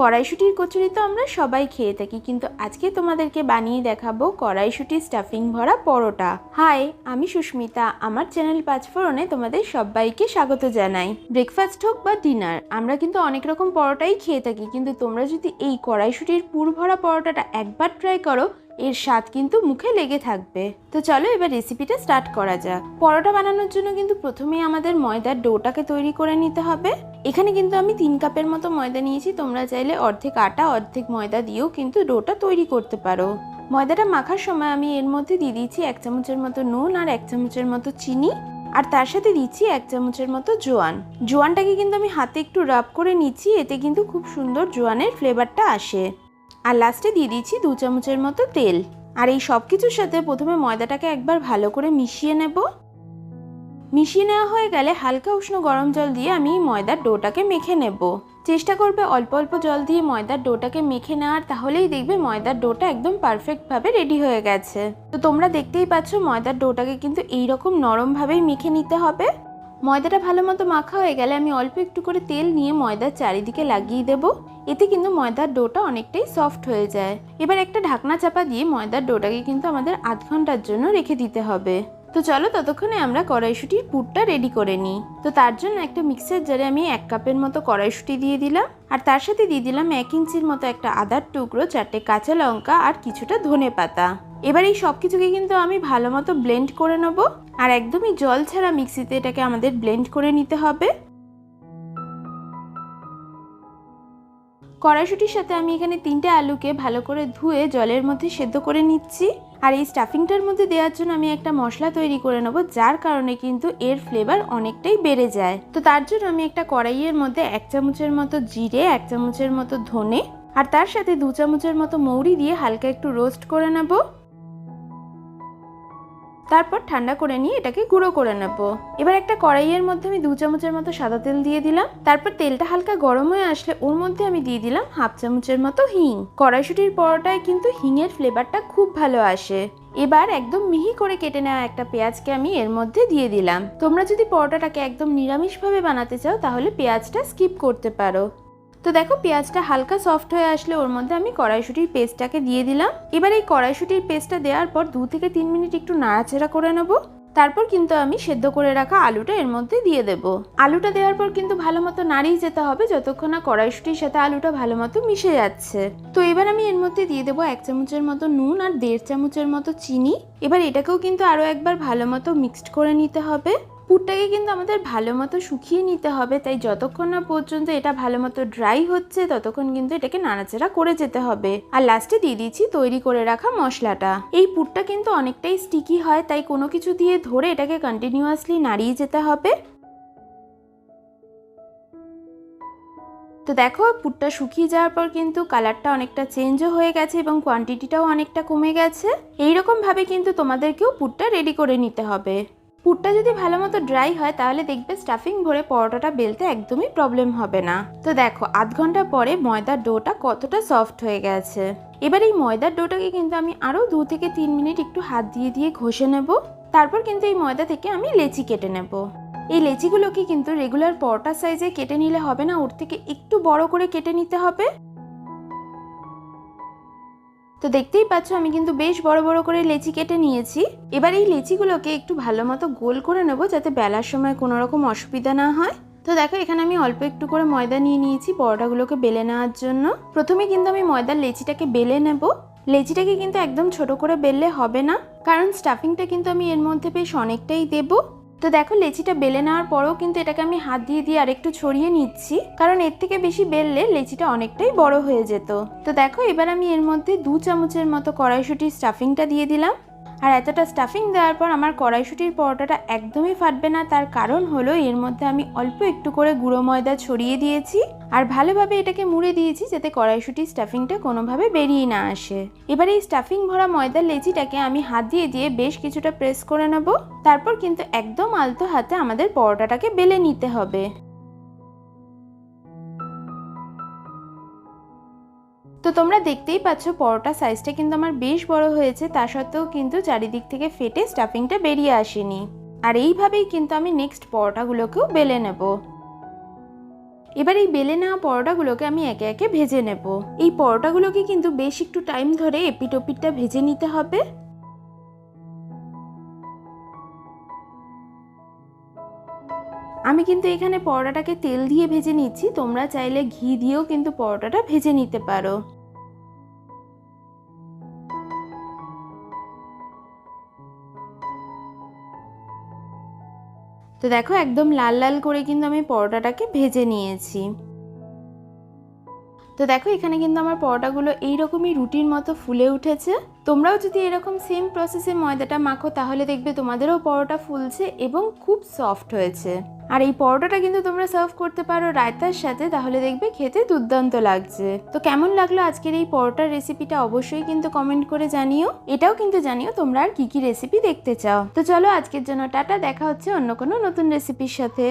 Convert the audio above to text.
কড়াইশুটির কচুরি তো আমরা সবাই খেয়ে থাকি, কিন্তু আজকে তোমাদেরকে বানিয়ে দেখাবো কড়াইশুটির স্টাফিং ভরা পরোটা। হাই, আমি সুস্মিতা, আমার চ্যানেল পাঁচফোড়নে তোমাদের সবাইকে স্বাগত জানাই। ব্রেকফাস্ট হোক বা ডিনার, আমরা কিন্তু অনেক রকম পরোটাই খেয়ে থাকি, কিন্তু তোমরা যদি এই কড়াইশুটির পুর ভরা পরোটাটা একবার ট্রাই করো, এর স্বাদ কিন্তু মুখে লেগে থাকবে। তো চলো এবার রেসিপিটা স্টার্ট করা যাক। পরোটা বানানোর জন্য কিন্তু প্রথমেই আমাদের ময়দার ডোটাকে তৈরি করে নিতে হবে। এখানে কিন্তু আমি তিন কাপের মতো ময়দা নিয়েছি, তোমরা চাইলে অর্ধেক আটা, অর্ধেক ময়দা দিয়েও কিন্তু ডোটা তৈরি করতে পারো। ময়দাটা মাখার সময় আমি এর মধ্যে দিয়ে দিয়েছি এক চামচের মতো নুন আর এক চামচের মতো চিনি, আর তার সাথে দিচ্ছি এক চামচের মতো জোয়ান। জোয়ানটাকে কিন্তু আমি হাতে একটু রাব করে নিচ্ছি, এতে কিন্তু খুব সুন্দর জোয়ানের ফ্লেভারটা আসে। আর লাস্টে দিয়ে দিচ্ছি দু চামচের মতো তেল। আর এই সব কিছুর সাথে প্রথমে ময়দাটাকে একবার ভালো করে মিশিয়ে নেব। মিশিয়ে নেওয়া হয়ে গেলে হালকা উষ্ণ গরম জল দিয়ে আমি ময়দার ডোটাকে মেখে নেব। চেষ্টা করবে অল্প অল্প জল দিয়ে ময়দার ডোটাকে মেখে নেওয়ার, তাহলেই দেখবে ময়দার ডোটা একদম পারফেক্টভাবে রেডি হয়ে গেছে। তো তোমরা দেখতেই পাচ্ছ ময়দার ডোটাকে কিন্তু এইরকম নরমভাবেই মেখে নিতে হবে। ময়দাটা ভালো মতো মাখা হয়ে গেলে আমি অল্প একটু করে তেল নিয়ে ময়দার চারিদিকে লাগিয়ে দেব। এতে কিন্তু ময়দার ডোটা অনেকটাই সফট হয়ে যায়। এবার একটা ঢাকনা চাপা দিয়ে ময়দার ডোটাকে কিন্তু আমাদের আধ ঘণ্টার জন্য রেখে দিতে হবে। তো চলো ততক্ষণে আমরা কড়াইশুটির পুরটা রেডি করে নিই। তো তার জন্য একটা মিক্সার জারে আমি এক কাপের মতো কড়াইশুটি দিয়ে দিলাম। আর তার সাথে দিয়ে দিলাম এক ইঞ্চির মতো একটা আদার টুকরো, চারটে কাঁচা লঙ্কা আর কিছুটা ধনে পাতা। এবার এই সব কিছুকে কিন্তু আমি ভালো মতো ব্লেন্ড করে নেব। আর একদমই জল ছাড়া মিক্সিতে এটাকে আমাদের ব্লেন্ড করে নিতে হবে। কড়াইশুটির সাথে আমি এখানে তিনটে আলুকে ভালো করে ধুয়ে জলের মধ্যে সেদ্ধ করে নিচ্ছি। আর এই স্টাফিংটার মধ্যে দেওয়ার জন্য আমি একটা মশলা তৈরি করে নেব, যার কারণে কিন্তু এর ফ্লেভার অনেকটাই বেড়ে যায়। তো তার জন্য আমি একটা কড়াইয়ের মধ্যে এক চামচের মতো জিরে, এক চামচের মতো ধনে, আর তার সাথে দু চামচের মতো মৌরি দিয়ে হালকা একটু রোস্ট করে নেব। তারপর ঠান্ডা করে নিয়ে এটাকে গুঁড়ো করে নেব। এবার একটা কড়াইয়ের মধ্যে আমি দু চামচের মতো সাদা তেল দিয়ে দিলাম। তারপর তেলটা হালকা গরম হয়ে আসলে ওর মধ্যে আমি দিয়ে দিলাম হাফ চামচের মতো হিং। কড়াইশুটির পরোটায় কিন্তু হিংয়ের ফ্লেভারটা খুব ভালো আসে। এবার একদম মিহি করে কেটে নেওয়া একটা পেঁয়াজকে আমি এর মধ্যে দিয়ে দিলাম। তোমরা যদি পরোটাটাকে একদম নিরামিষভাবে বানাতে চাও তাহলে পেঁয়াজটা স্কিপ করতে পারো। তো দেখো, পেঁয়াজটা হালকা সফট হয়ে আসলে ওর মধ্যে আমি কড়াইশুটির পেস্টটাকে দিয়ে দিলাম। এবার এই কড়াইশুটির পেস্টটা দেওয়ার পর দু থেকে তিন মিনিট একটু নাড়াচাড়া করে নেব। তারপর কিন্তু আমি সেদ্ধ করে রাখা আলুটা এর মধ্যে দিয়ে দেব। আলুটা দেওয়ার পর কিন্তু ভালো মতো নাড়িয়ে যেতে হবে, যতক্ষণ না কড়াইশুটির সাথে আলুটা ভালো মতো মিশে যাচ্ছে। তো এবার আমি এর মধ্যে দিয়ে দেবো এক চামচের মতো নুন আর দেড় চামচের মতো চিনি। এবার এটাকেও কিন্তু আরও একবার ভালো মতো মিক্সড করে নিতে হবে। পুরটাকে কিন্তু আমাদের ভালো মতো শুকিয়ে নিতে হবে। তাই যতক্ষণ না পর্যন্ত এটা ভালো মতো ড্রাই হচ্ছে, ততক্ষণ কিন্তু এটাকে নাড়াচাড়া করে যেতে হবে। আর লাস্টে দিয়ে দিচ্ছি তৈরি করে রাখা মশলাটা। এই পুরটা কিন্তু অনেকটাই স্টিকি হয়, তাই কোনো কিছু দিয়ে ধরে এটাকে কন্টিনিউয়াসলি নাড়িয়ে যেতে হবে। তো দেখো, পুরটা শুকিয়ে যাওয়ার পর কিন্তু কালারটা অনেকটা চেঞ্জও হয়ে গেছে এবং কোয়ান্টিটিটাও অনেকটা কমে গেছে। এইরকমভাবে কিন্তু তোমাদেরকেও পুরটা রেডি করে নিতে হবে। পুরটা যদি ভালো মতো ড্রাই হয়, তাহলে দেখবে স্টাফিং ভরে পরোটাটা বেলতে একদমই প্রবলেম হবে না। তো দেখো, আধ ঘণ্টা পরে ময়দার ডোটা কতটা সফট হয়ে গেছে। এবার এই ময়দার ডোটাকে কিন্তু আমি আরও দু থেকে তিন মিনিট একটু হাত দিয়ে দিয়ে ঘষে নেব। তারপর কিন্তু এই ময়দা থেকে আমি লেচি কেটে নেব। এই লেচিগুলোকে কিন্তু রেগুলার পরোটা সাইজে কেটে নিলে হবে না, ওর থেকে একটু বড় করে কেটে নিতে হবে। তো দেখতেই পাচ্ছ, আমি কিন্তু বেশ বড় বড় করে লেচি কেটে নিয়েছি। এবার এই লেচিগুলোকে একটু ভালো মতো গোল করে নেব, যাতে বেলার সময় কোনো রকম অসুবিধা না হয়। তো দেখো, এখানে আমি অল্প একটু করে ময়দা নিয়ে নিয়েছি পরোটাগুলোকে বেলে নেওয়ার জন্য। প্রথমে কিন্তু আমি ময়দার লেচিটাকে বেলে নেব। লেচিটাকে কিন্তু একদম ছোট করে বেললে হবে না, কারণ স্টাফিংটা কিন্তু আমি এর মধ্যে বেশ অনেকটাই দেবো। তো দেখো, লেচিটা বেলে নেওয়ার পরেও কিন্তু এটাকে আমি হাত দিয়ে দিয়ে আরেকটু ছড়িয়ে নিচ্ছি। কারণ এর থেকে বেশি বেললে লেচিটা অনেকটাই বড় হয়ে যেত। তো দেখো, এবার আমি এর মধ্যে দু চামচের মতো কড়াইশুটির স্টাফিংটা দিয়ে দিলাম। আর এতটা স্টাফিং দেওয়ার পর আমার কড়াইশুটির পরোটাটা একদমই ফাটবে না। তার কারণ হলো এর মধ্যে আমি অল্প একটু করে গুঁড়ো ময়দা ছড়িয়ে দিয়েছি আর ভালোভাবে এটাকে মুড়ে দিয়েছি যাতে কড়াইশুটির স্টাফিংটা কোনোভাবে বেরিয়ে না আসে। এবার এই স্টাফিং ভরা ময়দার লেচিটাকে আমি হাত দিয়ে দিয়ে বেশ কিছুটা প্রেস করে নেব। তারপর কিন্তু একদম আলতো হাতে আমাদের পরোটাটাকে বেলে নিতে হবে। তো তোমরা দেখতেই পাচ্ছ পরোটা সাইজটা কিন্তু আমার বেশ বড় হয়েছে, তা সত্ত্বেও কিন্তু চারিদিক থেকে ফেটে স্টাফিংটা বেরিয়ে আসেনি। আর এইভাবেই কিন্তু আমি নেক্সট পরোটাগুলোকেও বেলে নেব। এবার এই বেলে নেওয়া পরোটাগুলোকে আমি একে একে ভেজে নেব। এই পরোটাগুলোকে কিন্তু বেশ একটু টাইম ধরে এপিটোপিটটা ভেজে নিতে হবে। আমি কিন্তু এখানে পরোটাটাকে তেল দিয়ে ভেজে নিচ্ছি। তোমরা চাইলে ঘি দিয়েও কিন্তু পরোটাটা ভেজে নিতে পারো। তো দেখো, একদম লাল লাল করে কিন্তু আমি পরোটাটাকে ভেজে নিয়েছি। তো দেখো, এখানে কিন্তু আমার পরোটাগুলো এইরকমই রুটির মতো ফুলে উঠেছে। তোমরাও যদি এরকম সেম প্রসেসে ময়দাটা মাখো, তাহলে দেখবে তোমাদেরও পরোটা ফুলছে এবং খুব সফট হয়েছে। আর এই পরোটাটা কিন্তু তোমরা সার্ভ করতে পারো রায়তার সাথে, তাহলে দেখবে খেতে দুর্দান্ত লাগছে। তো কেমন লাগল আজকের এই পরোটার রেসিপিটা অবশ্যই কিন্তু কমেন্ট করে জানিও। এটাও কিন্তু জানিও তোমরা আর কি কি রেসিপি দেখতে চাও। তো চলো, আজকের জন্য টাটা, দেখা হচ্ছে অন্য কোনো নতুন রেসিপির সাথে।